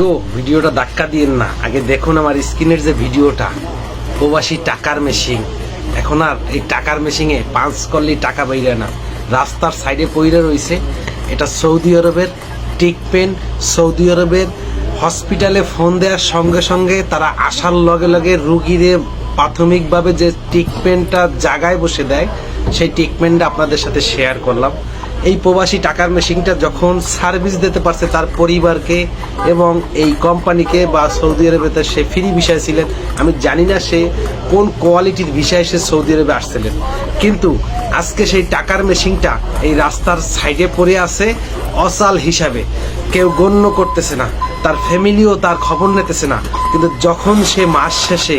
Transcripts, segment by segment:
গো, ভিডিওটা ধাক্কা দিয়েন না। আগে দেখুন আমার স্ক্রিনের যে ভিডিওটা। প্রবাসী টাকার মেশিন এখন আর এই টাকার মেশিনে পাঁচ করলেই টাকা বাইরে না। রাস্তার সাইডে পইরে রয়েছে। এটা সৌদি আরবের টিক পেন, সৌদি আরবের হসপিটালে ফোন দেওয়ার সঙ্গে সঙ্গে তারা আসার লগে লগে রুগীরে প্রাথমিকভাবে যে ট্রিটমেন্টটা জায়গায় বসে দেয়, সেই ট্রিটমেন্টটা আপনাদের সাথে শেয়ার করলাম। এই প্রবাসী টাকার মেশিনটা যখন সার্ভিস দিতে পারছে তার পরিবারকে এবং এই কোম্পানিকে বা সৌদি আরবেতে সে ফ্রি বিষয় ছিলেন। আমি জানি না সে কোন কোয়ালিটির বিষয়ে সে সৌদি আরবে আসছিলেন। কিন্তু আজকে সেই টাকার মেশিনটা এই রাস্তার সাইডে পড়ে আছে অসাল হিসাবে। কেউ গণ্য করতেছে না, তার ফ্যামিলিও তার খবর নিতেছে না। কিন্তু যখন সে মাস শেষে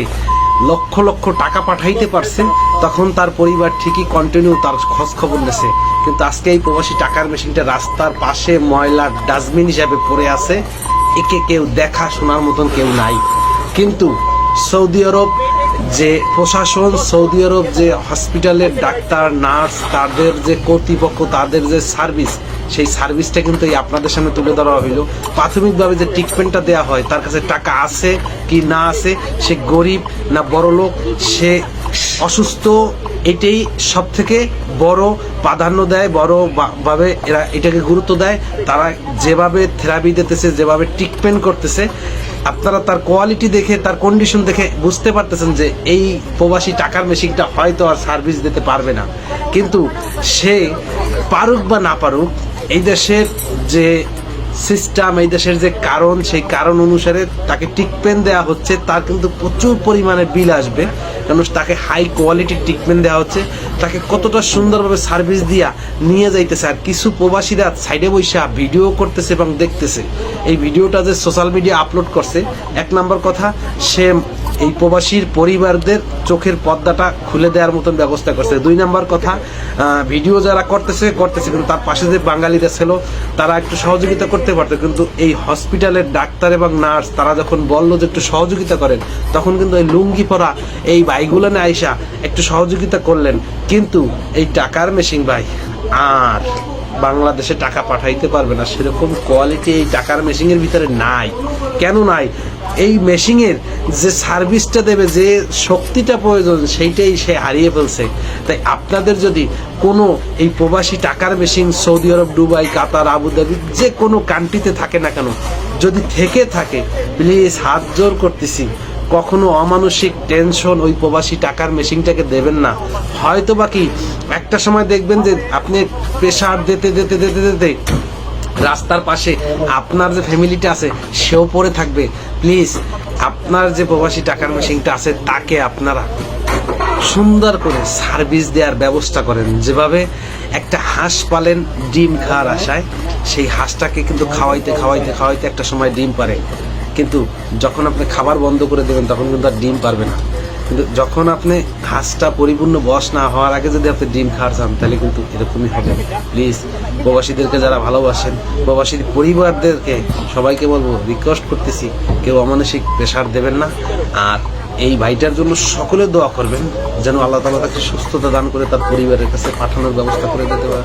লক্ষ লক্ষ টাকা পাঠাইতে পারছে তখন তার পরিবার ঠিকই কন্টিনিউ তার খোঁজ খবর নেছে। কিন্তু আজকে এই প্রবাসী টাকার মেশিনটা রাস্তার পাশে ময়লা ডাস্টবিন হিসাবে পড়ে আছে। একে কেউ দেখা শোনার মতন কেউ নাই। কিন্তু সৌদি আরব যে প্রশাসন, সৌদি আরব যে হসপিটালের ডাক্তার, নার্স, তাদের যে কর্তৃপক্ষ, তাদের যে সার্ভিস, সেই সার্ভিসটা কিন্তু এই আপনাদের সামনে তুলে ধরা হইল। প্রাথমিকভাবে যে ট্রিটমেন্টটা দেওয়া হয়, তার কাছে টাকা আছে কি না আছে, সে গরিব না বড়লোক, সে অসুস্থ, এটাই সব থেকে বড় প্রাধান্য দেয়, বড় ভাবে এরা এটাকে গুরুত্ব দেয়। তারা যেভাবে থেরাপি দিতেছে, যেভাবে ট্রিটমেন্ট করতেছে, আপনারা তার কোয়ালিটি দেখে, তার কন্ডিশন দেখে বুঝতে পারতেছেন যে এই প্রবাসী টাকার মেশিনটা হয়তো আর সার্ভিস দিতে পারবে না। কিন্তু সে পারুক বা না পারুক, এই দেশের যে সিস্টেম এই দেশের যে কারণ, সেই কারণ অনুসারে তাকে ট্রিটমেন্ট দেওয়া হচ্ছে, তার কিন্তু প্রচুর পরিমাণে বিল আসবে। কারণ তাকে হাই কোয়ালিটির ট্রিটমেন্ট দেওয়া হচ্ছে, তাকে কতটা সুন্দরভাবে সার্ভিস দিয়া নিয়ে যাইতেছে আর কিছু প্রবাসীরা সাইডে বৈশা ভিডিও করতেছে এবং দেখতেছে। এই ভিডিওটা যে সোশ্যাল মিডিয়া আপলোড করছে, এক নম্বর কথা, সে এই প্রবাসীর পরিবারদের চোখের পর্দাটা খুলে দেওয়ার মতন ব্যবস্থা করছে। দুই নাম্বার কথা ভিডিও যারা করতেছে করতেছে কিন্তু তার পাশে যে বাঙালিরা ছিল, তারা একটু সহযোগিতা করতে পারতো। কিন্তু এই হসপিটালের ডাক্তার এবং নার্স তারা যখন বলল যে একটু সহযোগিতা করেন, তখন কিন্তু এই লুঙ্গি পরা এই বাইগুলানে আইসা একটু সহযোগিতা করলেন। কিন্তু এই টাকার মেশিন ভাই, আর বাংলাদেশে টাকা পাঠাইতে পারবে না। সেরকম কোয়ালিটি এই টাকার মেশিনের ভিতরে নাই। কেন নাই? এই মেশিনের যে সার্ভিসটা দেবে, যে শক্তিটা প্রয়োজন, সেইটাই সে হারিয়ে ফেলছে। তাই আপনাদের যদি কোনো এই প্রবাসী টাকার machine Saudi Arab, Dubai, Qatar, Abu Dhabi যে কোনো কান্ট্রিতে থাকে না কেন, যদি থেকে থাকে প্লিজ হাত জোর করতেছি। কখনো অমানসিক টেনশন ওই প্রবাসী টাকার মেশিনটাকে দেবেন না। হয়তো বা কি একটা সময় দেখবেন যে আপনি প্রেশার দিতে দিতে দিতে দিতে রাস্তার পাশে আপনার যে ফ্যামিলিটা আছে, সেও পড়ে থাকবে। প্লিজ আপনার যে প্রবাসী টাকার মেশিনটা আছে, তাকে আপনারা সুন্দর করে সার্ভিস দেওয়ার ব্যবস্থা করেন। যেভাবে একটা হাঁস পালেন ডিম খাওয়ার আশায়, সেই হাঁসটাকে কিন্তু খাওয়াইতে খাওয়াইতে খাওয়াইতে একটা সময় ডিম পারে। কিন্তু যখন আপনি খাবার বন্ধ করে দেবেন, তখন কিন্তু আর ডিম পারবে না। কিন্তু যখন আপনি হাঁসটা পরিপূর্ণ বস না হওয়ার আগে যদি আপনি ডিম খাওয়ার চান, তাহলে কিন্তু এরকমই হবে। প্লিজ প্রবাসীদেরকে যারা ভালোবাসেন প্রবাসীর পরিবারদেরকে সবাইকে বলব রিকোয়েস্ট করতেছি, কেউ অমানসিক প্রেশার দেবেন না। আর এই ভাইটার জন্য সকলে দোয়া করবেন, যেন আল্লাহ তালা তাকে সুস্থতা দান করে তার পরিবারের কাছে পাঠানোর ব্যবস্থা করে দিতে পারে।